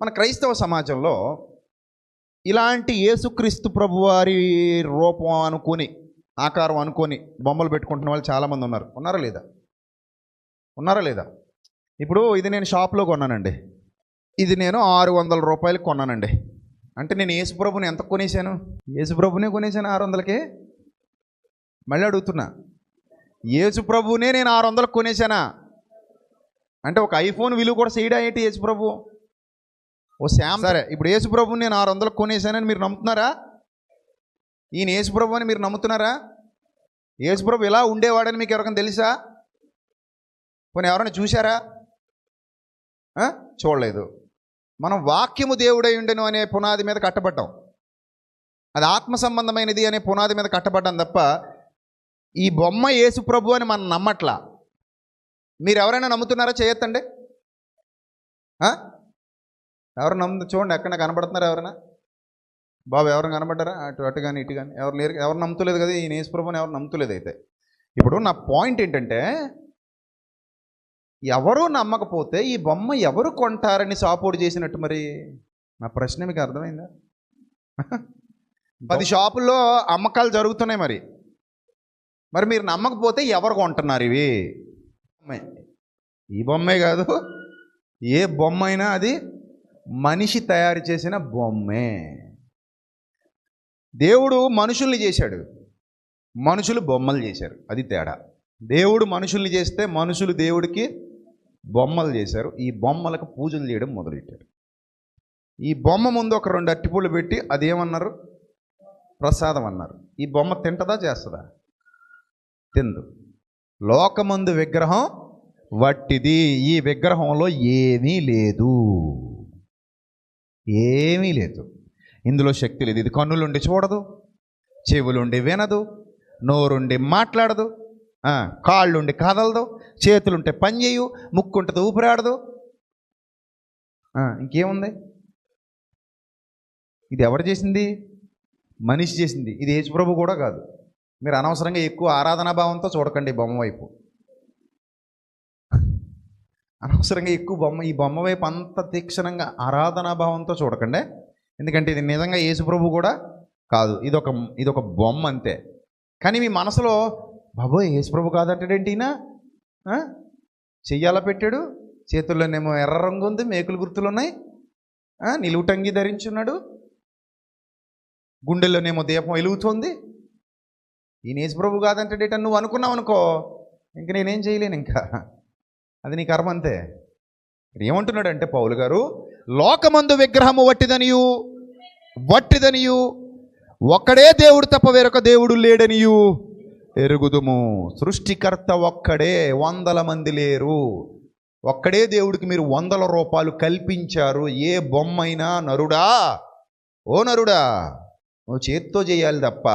మన క్రైస్తవ సమాజంలో ఇలాంటి యేసుక్రీస్తు ప్రభువారి రూపం అనుకొని ఆకారం అనుకొని బొమ్మలు పెట్టుకుంటున్న వాళ్ళు చాలామంది ఉన్నారు. ఉన్నారా లేదా? ఉన్నారా లేదా? ఇప్పుడు ఇది నేను షాప్లో కొన్నానండి. ఇది నేను ఆరు వందల రూపాయలు కొన్నానండి. అంటే నేను యేసుప్రభుని ఎంత కొనేసాను యేసుప్రభునే కొనేసాను ఆరు వందలకి? మళ్ళీ అడుగుతున్నా. యేసుప్రభునే నేను ఆరు వందలకు కొనేసానా అంటే ఒక ఐఫోన్ విలువ కూడా చేయడా ఏంటి యేసుప్రభు ఓ శామ్ సరే ఇప్పుడు యేసుప్రభుని నేను ఆరు వందలు కొనేసానని మీరు నమ్ముతున్నారా? ఈయన యేసుప్రభు అని మీరు నమ్ముతున్నారా? యేసుప్రభు ఇలా ఉండేవాడని మీకు ఎవరికైనా తెలుసా? పోనీ ఎవరైనా చూశారా? చూడలేదు. మనం వాక్యము దేవుడై ఉండను అనే పునాది మీద కట్టబడ్డాం. అది ఆత్మ సంబంధమైనది అనే పునాది మీద కట్టబడ్డాం తప్ప ఈ బొమ్మ యేసు ప్రభు అని మనం నమ్మట్లా? మీరు ఎవరైనా నమ్ముతున్నారా? చేయొద్దండి ఎవరు నమ్ము చూడండి ఎక్కడ కనబడుతున్నారు ఎవరైనా? బాబు ఎవరు కనబడ్డారా? అటు అటు కానీ ఇటు కానీ ఎవరు లేరు ఎవరు నమ్ముతలేదు కదా ఈ యేసు ప్రభుని ఎవరు నమ్ముతలేదు అయితే. ఇప్పుడు నా పాయింట్ ఏంటంటే ఎవరు నమ్మకపోతే ఈ బొమ్మ ఎవరు కొంటారని సాపోర్ట్ చేసినట్టు మరి? నా ప్రశ్న మీకు అర్థమైందా? పది షాపుల్లో అమ్మకాలు జరుగుతున్నాయి మరి. మరి మీరు నమ్మకపోతే ఎవరు కొంటున్నారు ఇవి. ఈ బొమ్మే కాదు. ఏ బొమ్మ అయినా అది మనిషి తయారు చేసిన బొమ్మే. దేవుడు మనుషుల్ని చేశాడు. మనుషులు బొమ్మలు చేశారు. అది తేడా. దేవుడు మనుషుల్ని చేస్తే మనుషులు దేవుడికి బొమ్మలు చేశారు. ఈ బొమ్మలకు పూజలు చేయడం మొదలెట్టారు ఈ బొమ్మ ముందు ఒక రెండు అట్టిపూలు పెట్టి అదేమన్నారు? ప్రసాదం అన్నారు. ఈ బొమ్మ తింటదా చేస్తుందా? తిందు. లోకమందు విగ్రహం వట్టిది. ఈ విగ్రహంలో ఏమీ లేదు. ఏమీ లేదు. ఇందులో శక్తి లేదు. ఇది కన్నులుండి చూడదు చెవులుండి వినదు నోరుండి మాట్లాడదు కాళ్ళుండి కదలదు చేతులుంటే పని చేయు ముక్కుంటుంది ఊపిరాడదు. ఇంకేముంది? ఇది ఎవరు చేసింది? మనిషి చేసింది. ఇది యేసుప్రభు కూడా కాదు. మీరు అనవసరంగా ఎక్కువ ఆరాధనా భావంతో చూడకండి బొమ్మ వైపు. అనవసరంగా ఎక్కువ బొమ్మ ఈ బొమ్మ వైపు అంత తీక్షణంగా ఆరాధనా భావంతో చూడకండి. ఎందుకంటే ఇది నిజంగా యేసుప్రభు కూడా కాదు. ఇదొక ఇదొక ఇది ఒక బొమ్మ అంతే. కానీ మీ మనసులో బాబోయ్ యేసుప్రభు కాదంటాడేంటి ఈయన? చెయ్యాల పెట్టాడు? చేతుల్లోనేమో ఎర్ర రంగు ఉంది మేకులు గుర్తులు ఉన్నాయి నిలువుటంగి ధరించున్నాడు. గుండెల్లోనేమో దీపం వెలుగుతోంది. ఈయన యేసుప్రభు కాదంటాడేట నువ్వు అనుకున్నావు అనుకో ఇంక నేనేం చేయలేను ఇంకా. అది నీ కర్మ అంతే. ఏమంటున్నాడు అంటే పౌలు గారు లోకమందు విగ్రహము వట్టిదనియు వట్టిదనియు ఒక్కడే దేవుడు తప్ప వేరొక దేవుడు లేడనియు ఎరుగుదుము. సృష్టికర్త ఒక్కడే వందల మంది లేరు. ఒక్కడే దేవుడికి మీరు వందల రూపాయలు కల్పించారు. ఏ బొమ్మైనా నరుడా? ఓ నరుడా నువ్వు చేత్తో చేయాలి తప్ప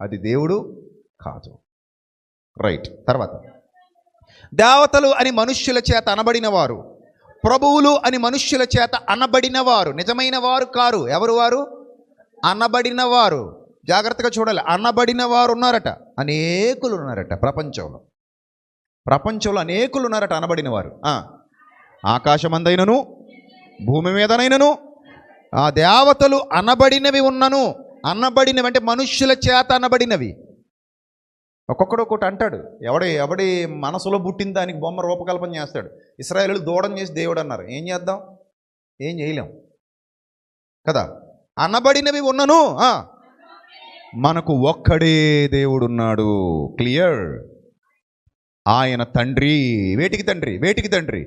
అది దేవుడు కాదు. రైట్ తర్వాత. దేవతలు అని మనుష్యుల చేత అనబడిన వారు ప్రభువులు అని మనుష్యుల చేత అనబడిన వారు నిజమైన వారు కారు. ఎవరు వారు? అనబడిన వారు జాగ్రత్తగా చూడాలి. అనబడిన వారు ఉన్నారట. అనేకులు ఉన్నారట ప్రపంచంలో. ప్రపంచంలో అనేకులు ఉన్నారట అనబడిన వారు ఆకాశమందైనను భూమి మీదనైనను ఆ దేవతలు అనబడినవి ఉన్నను. అనబడినవి అంటే మనుష్యుల చేత అనబడినవి. ఒక్కొక్కడు ఒకటి అంటాడు. ఎవడి ఎవడి మనసులో పుట్టిన దానికి బొమ్మ రూపకల్పన చేస్తాడు. ఇస్రాయేలు దూడం చేసి దేవుడు అన్నారు. ఏం చేద్దాం? ఏం చేయలేం. కదా? అనబడినవి ఉన్నను. మనకు ఒక్కడే దేవుడున్నాడు. క్లియర్? ఆయన తండ్రి వేటికి తండ్రి? వేటికి తండ్రి?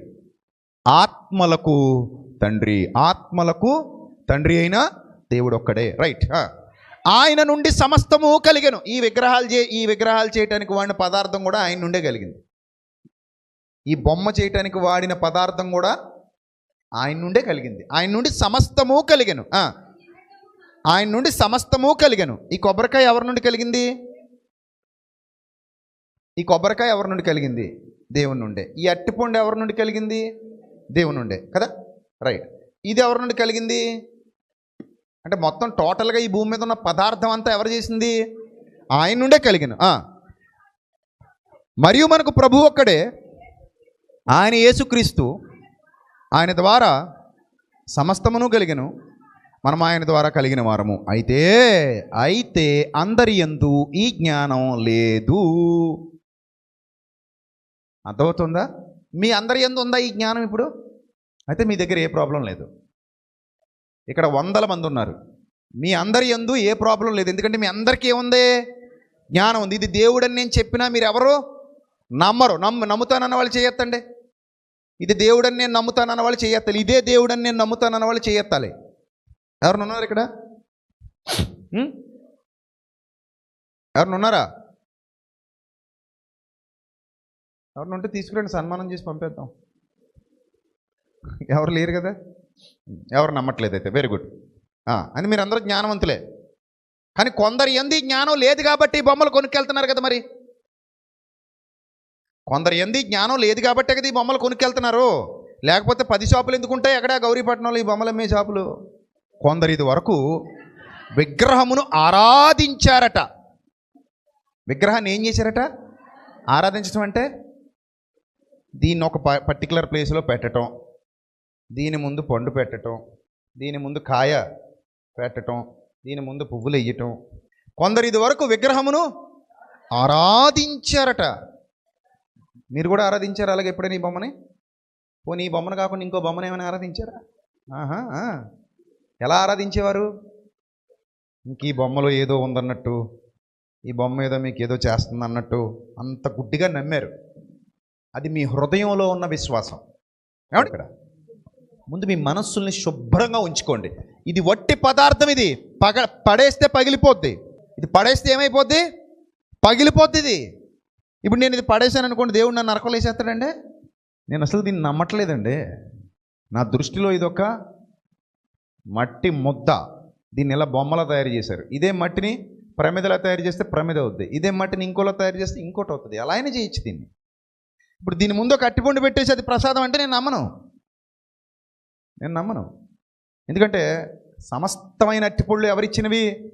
ఆత్మలకు తండ్రి. ఆత్మలకు తండ్రి అయిన దేవుడు ఒక్కడే. రైట్. ఆయన నుండి సమస్తము కలిగను. ఈ విగ్రహాలు చే ఈ విగ్రహాలు చేయటానికి వాడిన పదార్థం కూడా ఆయన నుండే కలిగింది. ఈ బొమ్మ చేయటానికి వాడిన పదార్థం కూడా ఆయన నుండే కలిగింది. ఆయన నుండి సమస్తము కలిగను. ఆయన నుండి సమస్తము కలిగను. ఈ కొబ్బరికాయ ఎవరి నుండి కలిగింది? ఈ కొబ్బరికాయ ఎవరి నుండి కలిగింది? దేవుని నుండే. ఈ అట్టిపండు ఎవరి నుండి కలిగింది? దేవుని నుండే. కదా? రైట్. ఇది ఎవరి నుండి కలిగింది? అంటే మొత్తం టోటల్గా ఈ భూమి మీద ఉన్న పదార్థం అంతా ఎవరు చేసింది? ఆయన నుండే కలిగిన. మరియు మనకు ప్రభు ఒక్కడే. ఆయన యేసుక్రీస్తు. ఆయన ద్వారా సమస్తమును కలిగను. మనం ఆయన ద్వారా కలిగిన వారము. అయితే అయితే అందరి ఎందు ఈ జ్ఞానం లేదు. అర్థమవుతుందా? మీ అందరి ఎందు ఉందా ఈ జ్ఞానం ఇప్పుడు? అయితే మీ దగ్గర ఏ ప్రాబ్లం లేదు. ఇక్కడ వందల మంది ఉన్నారు. మీ అందరి ఎందు ఏ ప్రాబ్లం లేదు. ఎందుకంటే మీ అందరికీ ఏముంది? జ్ఞానం ఉంది. ఇది దేవుడని నేను చెప్పినా మీరు ఎవరు నమ్మరు. నమ్ము నమ్ముతానన్న వాళ్ళు చేయొత్తండి. ఇది దేవుడని నేను నమ్ముతానన్న వాళ్ళు చేయొత్తాలి. ఇదే దేవుడని నేను నమ్ముతానన్న వాళ్ళు చేయొత్తాలి. ఎవరు ఉన్నారు ఇక్కడ? ఎవరిని ఉన్నారా? ఎవరిని ఉంటే తీసుకురండి. సన్మానం చేసి పంపేద్దాం. ఎవరు లేరు కదా? ఎవరు నమ్మట్లేదు అయితే. వెరీ గుడ్ అని మీరు అందరూ జ్ఞానవంతులే. కానీ కొందరు ఎందు జ్ఞానం లేదు కాబట్టి బొమ్మలు కొనుక్కెళ్తున్నారు కదా మరి? కొందరు ఎందు జ్ఞానం లేదు కాబట్టి కదా ఈ బొమ్మలు కొనుక్కెళ్తున్నారు. లేకపోతే పది షాపులు ఎందుకుంటాయి ఎక్కడ? గౌరీపట్నంలో ఈ బొమ్మలు అమ్మే షాపులు. కొందరు ఇది వరకు విగ్రహమును ఆరాధించారట. విగ్రహాన్ని ఏం చేశారట? ఆరాధించడం అంటే దీన్ని ఒక ప పర్టికులర్ ప్లేస్లో పెట్టడం దీని ముందు పండు పెట్టడం దీని ముందు కాయ పెట్టడం దీని ముందు పువ్వులు వేయటం కొందరు ఇది వరకు విగ్రహమును ఆరాధించారట. మీరు కూడా ఆరాధించారు అలాగే ఎప్పుడైనా ఈ బొమ్మని? పోనీ ఈ బొమ్మను కాకుండా ఇంకో బొమ్మను ఏమైనా ఆరాధించారా? ఆహా ఎలా ఆరాధించేవారు? ఇంక ఈ బొమ్మలో ఏదో ఉందన్నట్టు ఈ బొమ్మ ఏదో మీకు ఏదో చేస్తుంది అన్నట్టు అంత గుడ్డిగా నమ్మారు. అది మీ హృదయంలో ఉన్న విశ్వాసం. ఏమంటే ఇక్కడ ముందు మీ మనస్సుల్ని శుభ్రంగా ఉంచుకోండి. ఇది వట్టి పదార్థం ఇది. పగ పడేస్తే పగిలిపోద్ది. ఇది పడేస్తే ఏమైపోద్ది? పగిలిపోద్ది ఇది. ఇప్పుడు నేను ఇది పడేసాను అనుకోండి దేవుడు నన్ను నరకలు వేసేస్తాడండి నేను అసలు దీన్ని నమ్మట్లేదండి. నా దృష్టిలో ఇదొక మట్టి ముద్ద. దీన్ని ఇలా బొమ్మలా తయారు చేశారు? ఇదే మట్టిని ప్రమిదలా తయారు చేస్తే ప్రమిద అవుద్ది. ఇదే మట్టిని ఇంకోలా తయారు చేస్తే ఇంకోటి అవుతుంది. అలా అయినా చేయొచ్చు దీన్ని. ఇప్పుడు దీని ముందు ఒక అట్టిపండు పెట్టేసి అది ప్రసాదం అంటే నేను నమ్మను. నేను నమ్మను. ఎందుకంటే సమస్తమైన అట్టిపళ్ళు ఎవరిచ్చినవి?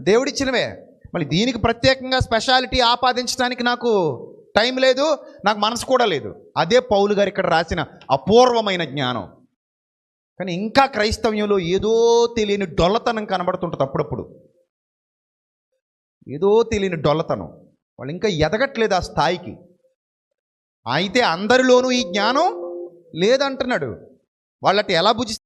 దేవుడిచ్చినవే. మళ్ళీ దీనికి ప్రత్యేకంగా స్పెషాలిటీ ఆపాదించడానికి నాకు టైం లేదు నాకు మనసు కూడా లేదు. అదే పౌలు గారు ఇక్కడ రాసిన అపూర్వమైన జ్ఞానం. కానీ ఇంకా క్రైస్తవ్యంలో ఏదో తెలియని డొల్లతనం కనబడుతుంటుంది అప్పుడప్పుడు. ఏదో తెలియని డొల్లతనం. వాళ్ళు ఇంకా ఎదగట్లేదు ఆ స్థాయికి. అయితే అందరిలోనూ ఈ జ్ఞానం లేదంటున్నాడు. వాళ్ళటి ఎలా భుజిస్తారు